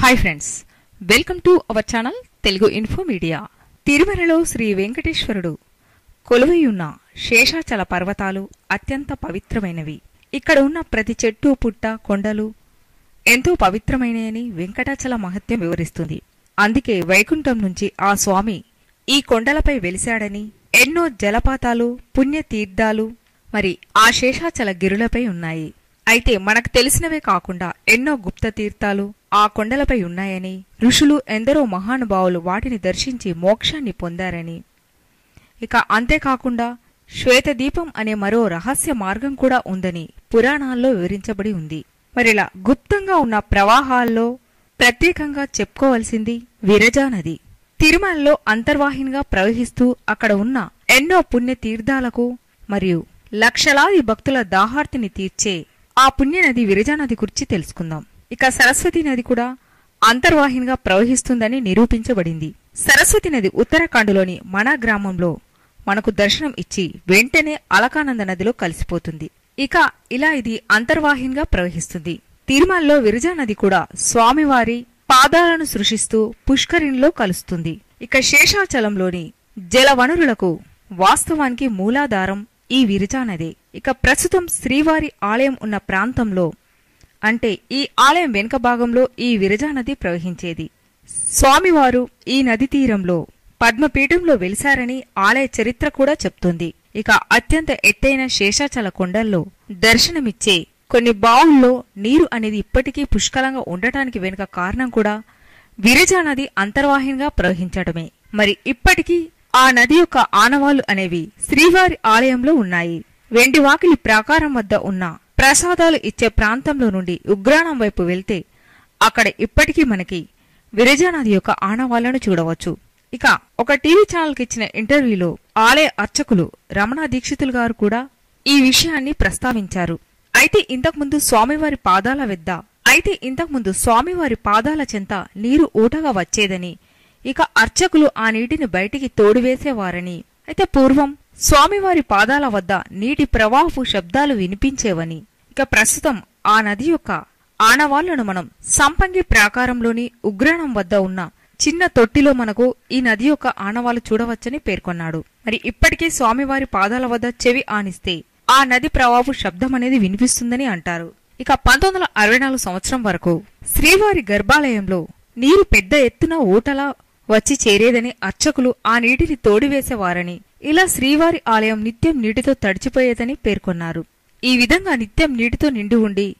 Hi friends welcome to our channel Telugu info media తిరుమలలో శ్రీ వెంకటేశ్వరుడు కొలువైయున్న శేషాచల పర్వతాలు అత్యంత పవిత్రమైనవి. ఇక్కడ ఉన్న ప్రతి చెట్టు పుట్ట కొండలు ఎంతో పవిత్రమైనయని వెంకటాచల మహత్యం వివరిస్తుంది. అందుకే వైకుంఠం నుంచి ఆ స్వామి ఈ కొండలపై వెలిశాడని ఎన్నో జలపాతాలు పుణ్యతీర్థాలు మరి ఆ శేషాచల గిరులపై ఉన్నాయి. అయితే మనకు తెలిసినవే కాకుండా ఎన్నో గుప్త తీర్థాలు ఆ కొండలపై ఉన్నాయని ఋషులు ఎందరో మహానుభావులు వాటిని దర్శించి మోక్షాన్ని పొందారని. ఇక అంతేకాకుండా శ్వేతదీపం అనే మరో రహస్య మార్గం కూడా ఉందని పురాణాల్లో వివరించబడి ఉంది. మరిలా గుప్తంగా ఉన్న ప్రవాహాల్లో ప్రత్యేకంగా చెప్పుకోవలసింది విరజానది తిరుమలలో అంతర్వాహినిగా ప్రవహిస్తూ అక్కడ ఉన్న ఎన్నో పుణ్య తీర్థాలకు మరియు లక్షలాది భక్తుల దాహార్తిని తీర్చే ఆ పుణ్యనది విరజా నది గురించి తెలుసుకుందాం. ఇక సరస్వతి నది కూడా అంతర్వాహినిగా ప్రవహిస్తుందని నిరూపించబడింది. సరస్వతి నది ఉత్తరాఖండ్లోని మన గ్రామంలో మనకు దర్శనం ఇచ్చి వెంటనే అలకానంద నదిలో కలిసిపోతుంది. ఇక ఇలా ఇది అంతర్వాహినిగా ప్రవహిస్తుంది. తిరుమలలో విరజా నది కూడా స్వామివారి పాదాలను సృష్టిస్తూ పుష్కరిణిలో కలుస్తుంది. ఇక శేషాచలంలోని జల వనరులకు వాస్తవానికి మూలాధారం ఈ విరజానదే ఇక ప్రస్తుతం శ్రీవారి ఆలయం ఉన్న ప్రాంతంలో అంటే ఈ ఆలయం వెనుక భాగంలో ఈ విరజా నది ప్రవహించేది. స్వామివారు ఈ నది తీరంలో పద్మపీఠంలో వెలిశారని ఆలయ చరిత్ర కూడా చెప్తుంది. ఇక అత్యంత ఎత్తైన శేషాచల కొండల్లో దర్శనమిచ్చే కొన్ని బావుల్లో నీరు అనేది ఇప్పటికీ పుష్కలంగా ఉండటానికి వెనుక కారణం కూడా విరజా నది అంతర్వాహినిగా ప్రవహించడమే మరి ఇప్పటికీ ఆ నది యొక్క ఆనవాళ్ళు అనేవి శ్రీవారి ఆలయంలో ఉన్నాయి. వెండివాకిలి ప్రాకారం వద్ద ఉన్న ప్రసాదాలు ఇచ్చే ప్రాంతంలో నుండి ఉగ్రాణం వైపు వెళ్తే అక్కడ ఇప్పటికీ మనకి విరజానది యొక్క ఆనవాళ్ళను చూడవచ్చు. ఇక ఒక టీవీ ఛానల్కి ఇచ్చిన ఇంటర్వ్యూలో ఆలయ అర్చకులు రమణ దీక్షితులు గారు కూడా ఈ విషయాన్ని ప్రస్తావించారు. అయితే ఇంతకుముందు స్వామివారి పాదాల వెద్ద అయితే ఇంతకుముందు స్వామివారి పాదాల చెంత నీరు ఊటగా వచ్చేదని ఇక అర్చకులు ఆ నీటిని బయటికి తోడివేసేవారని అయితే పూర్వం స్వామివారి పాదాల వద్ద నీటి ప్రవాహపు శబ్దాలు వినిపించేవని. ఇక ప్రస్తుతం ఆ నది యొక్క ఆనవాళ్ళను మనం సంపంగి ప్రాకారంలోని ఉగ్రాణం వద్ద ఉన్న చిన్న తొట్టిలో మనకు ఈ నది యొక్క ఆనవాళ్ళు చూడవచ్చని పేర్కొన్నాడు. మరి ఇప్పటికే స్వామివారి పాదాల వద్ద చెవి ఆనిస్తే ఆ నది ప్రవాహపు శబ్దం అనేది వినిపిస్తుందని అంటారు. ఇక పంతొమ్మిది వందల అరవై నాలుగు సంవత్సరం వరకు శ్రీవారి గర్భాలయంలో నీరు పెద్ద ఎత్తున ఊటలా వచ్చి చేరేదని అర్చకులు ఆ నీటిని తోడివేసేవారని ఇలా శ్రీవారి ఆలయం నిత్యం నీటితో తడిచిపోయేదని పేర్కొన్నారు. ఈ విధంగా నిత్యం నీటితో నిండి ఉండి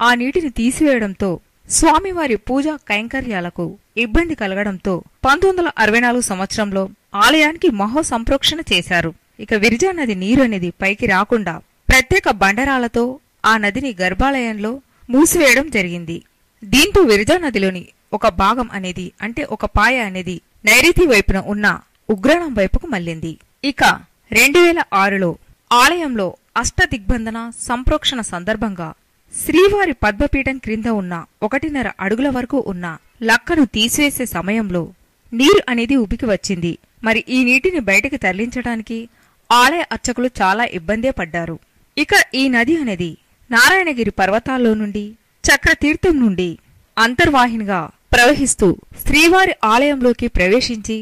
ఆ నీటిని తీసివేయడంతో స్వామివారి పూజా కైంకర్యాలకు ఇబ్బంది కలగడంతో పంతొమ్మిది వందల అరవై నాలుగు సంవత్సరంలో ఆలయానికి మహో సంప్రోక్షణ చేశారు. ఇక విరిజా నది నీరు అనేది పైకి రాకుండా ప్రత్యేక బండరాలతో ఆ నదిని గర్భాలయంలో మూసివేయడం జరిగింది. దీంతో విరిజా నదిలోని ఒక భాగం అనేది అంటే ఒక పాయ అనేది నైరుతి వైపున ఉన్న ఉగ్రాణం వైపుకు మళ్ళింది. ఇక రెండు వేల ఆరులో ఆలయంలో అష్టదిగ్బంధన సంప్రోక్షణ సందర్భంగా శ్రీవారి పద్మపీఠం క్రింద ఉన్న ఒకటిన్నర అడుగుల వరకు ఉన్న లక్కను తీసివేసే సమయంలో నీరు అనేది ఉబికి వచ్చింది. మరి ఈ నీటిని బయటకు తరలించడానికి ఆలయ అర్చకులు చాలా ఇబ్బందే పడ్డారు. ఇక ఈ నది అనేది నారాయణగిరి పర్వతాల్లో నుండి చక్రతీర్థం నుండి అంతర్వాహినిగా ప్రవహిస్తూ శ్రీవారి ఆలయంలోకి ప్రవేశించి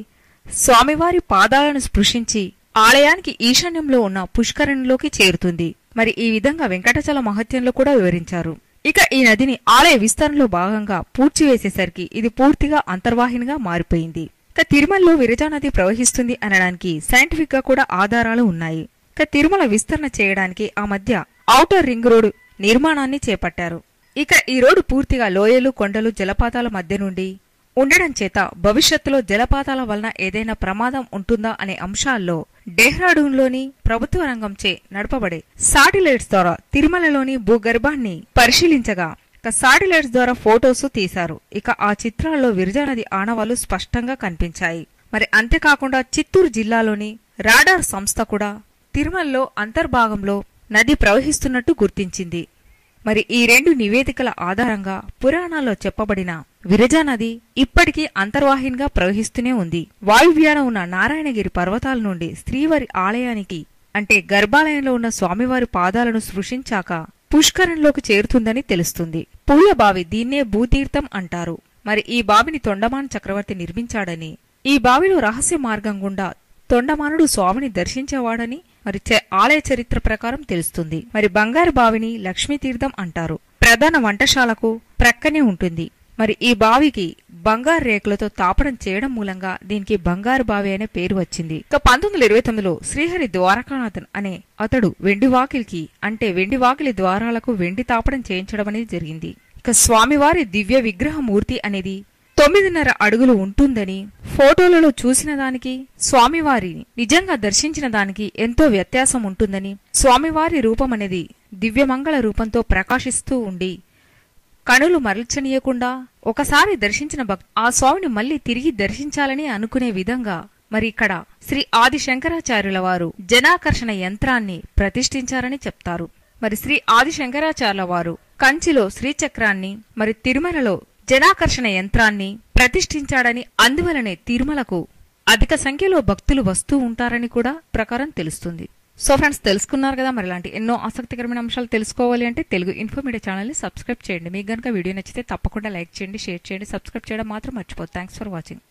స్వామివారి పాదాలను స్పృశించి ఆలయానికి ఈశాన్యంలో ఉన్న పుష్కరిణిలోకి చేరుతుంది. మరి ఈ విధంగా వెంకటాచల మహత్యంలో కూడా వివరించారు. ఇక ఈ నదిని ఆలయ విస్తరణలో భాగంగా పూడ్చివేసేసరికి ఇది పూర్తిగా అంతర్వాహినిగా మారిపోయింది. ఇక తిరుమలలో విరజానది ప్రవహిస్తుంది అనడానికి సైంటిఫిక్గా కూడా ఆధారాలు ఉన్నాయి. ఇక తిరుమల విస్తరణ చేయడానికి ఆ మధ్య ఔటర్ రింగ్ రోడ్ నిర్మాణాన్ని చేపట్టారు. ఇక ఈ రోడ్డు పూర్తిగా లోయలు కొండలు జలపాతాల మధ్య నుండి ఉండడం చేత భవిష్యత్తులో జలపాతాల వలన ఏదైనా ప్రమాదం ఉంటుందా అనే అంశాల్లో డెహ్రాడూన్లోని ప్రభుత్వ రంగంచే నడపబడే సాటిలైట్స్ ద్వారా తిరుమలలోని భూగర్భాన్ని పరిశీలించగా ఇక సాటిలైట్స్ ద్వారా ఫోటోస్ తీశారు. ఇక ఆ చిత్రాల్లో విరజానది ఆనవాలు స్పష్టంగా కనిపించాయి. మరి అంతేకాకుండా చిత్తూరు జిల్లాలోని రాడార్ సంస్థ కూడా తిరుమలలో అంతర్భాగంలో నది ప్రవహిస్తున్నట్టు గుర్తించింది. మరి ఈ రెండు నివేదికల ఆధారంగా పురాణాల్లో చెప్పబడిన విరజా నది ఇప్పటికీ అంతర్వాహినిగా ప్రవహిస్తూనే ఉంది. వాయువ్యాన ఉన్న నారాయణగిరి పర్వతాల నుండి శ్రీవారి ఆలయానికి అంటే గర్భాలయంలో ఉన్న స్వామివారి పాదాలను స్పృశించాక పుష్కరంలోకి చేరుతుందని తెలుస్తుంది. పూలబావి దీన్నే భూతీర్థం అంటారు. మరి ఈ బావిని తొండమాన్ చక్రవర్తి నిర్మించాడని ఈ బావిలో రహస్య మార్గం గుండా తొండమానుడు స్వామిని దర్శించేవాడని మరి చ- ఆలయ చరిత్ర ప్రకారం తెలుస్తుంది. మరి బంగారు బావిని లక్ష్మీతీర్థం అంటారు. ప్రధాన వంటశాలకు ప్రక్కనే ఉంటుంది. మరి ఈ బావికి బంగారు రేకులతో తాపడం చేయడం మూలంగా దీనికి బంగారు బావి అనే పేరు వచ్చింది. ఇక పంతొమ్మిది వందల ఇరవై తొమ్మిదిలో శ్రీహరి ద్వారకానాథన్ అనే అతడు వెండి వాకిలికి అంటే వెండి వాకిలి ద్వారాలకు వెండి తాపడం చేయించడం అనేది జరిగింది. ఇక స్వామివారి దివ్య విగ్రహమూర్తి అనేది తొమ్మిదిన్నర అడుగులు ఉంటుందని ఫోటోలలో చూసిన దానికి స్వామివారిని నిజంగా దర్శించిన దానికి ఎంతో వ్యత్యాసం ఉంటుందని స్వామివారి రూపం అనేది దివ్యమంగళ రూపంతో ప్రకాశిస్తూ ఉండి కణులు మరల్చనీయకుండా ఒకసారి దర్శించిన భక్తు ఆ స్వామిని మళ్ళీ తిరిగి దర్శించాలని అనుకునే విధంగా మరి ఇక్కడ శ్రీ ఆది శంకరాచార్యుల వారు జనాకర్షణ యంత్రాన్ని ప్రతిష్ఠించారని చెప్తారు. మరి శ్రీ ఆది శంకరాచార్యుల వారు కంచిలో శ్రీచక్రాన్ని మరి తిరుమలలో జనాకర్షణ యంత్రాన్ని ప్రతిష్ఠించాడని అందువలనే తిరుమలకు అధిక సంఖ్యలో భక్తులు వస్తూ ఉంటారని కూడా ప్రకారం తెలుస్తుంది. సో ఫ్రెండ్స్ తెలుసుకున్నారు కదా మరి ఇలాంటి ఎన్నో ఆసక్తికరమైన అంశాలు తెలుసుకోవాలి అంటే తెలుగు ఇన్ఫోమీడియా ఛానల్ని సబ్స్క్రైబ్ చేయండి. మీకు కనుక వీడియో నచ్చితే తప్పకుండా లైక్ చేయండి షేర్ చేయండి సబ్స్క్రైబ్ చేయడం మాత్రం మర్చిపోదు థ్యాంక్స్ ఫర్ వాచింగ్